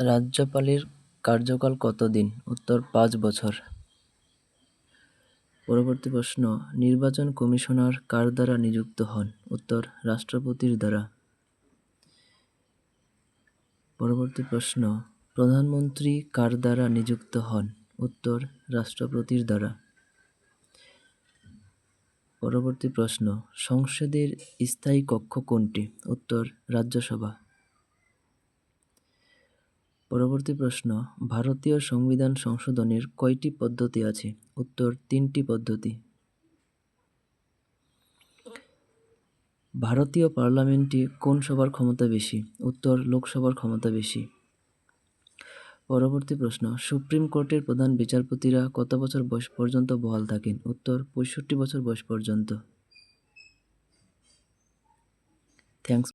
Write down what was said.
রাজ্যপালের কার্যকাল কতদিন? উত্তর, পাঁচ বছর। পরবর্তী প্রশ্ন, নির্বাচন কমিশনার কার দ্বারা নিযুক্ত হন? উত্তর, রাষ্ট্রপতির দ্বারা। পরবর্তী প্রশ্ন, প্রধানমন্ত্রী কার দ্বারা নিযুক্ত হন? উত্তর, রাষ্ট্রপতির দ্বারা। পরবর্তী প্রশ্ন, সংসদের স্থায়ী কক্ষ কোনটি? উত্তর, রাজ্যসভা। পরবর্তী প্রশ্ন, ভারতীয় সংবিধান সংশোধনের কয়টি পদ্ধতি আছে? উত্তর, তিনটি পদ্ধতি। ভারতীয় পার্লামেন্টে কোন সবার ক্ষমতা বেশি? উত্তর, লোকসভার ক্ষমতা বেশি। পরবর্তী প্রশ্ন, সুপ্রিম কোর্টের প্রধান বিচারপতিরা কত বছর বয়স পর্যন্ত বহাল থাকেন? উত্তর, পঁয়ষট্টি বছর বয়স পর্যন্ত। থ্যাংকস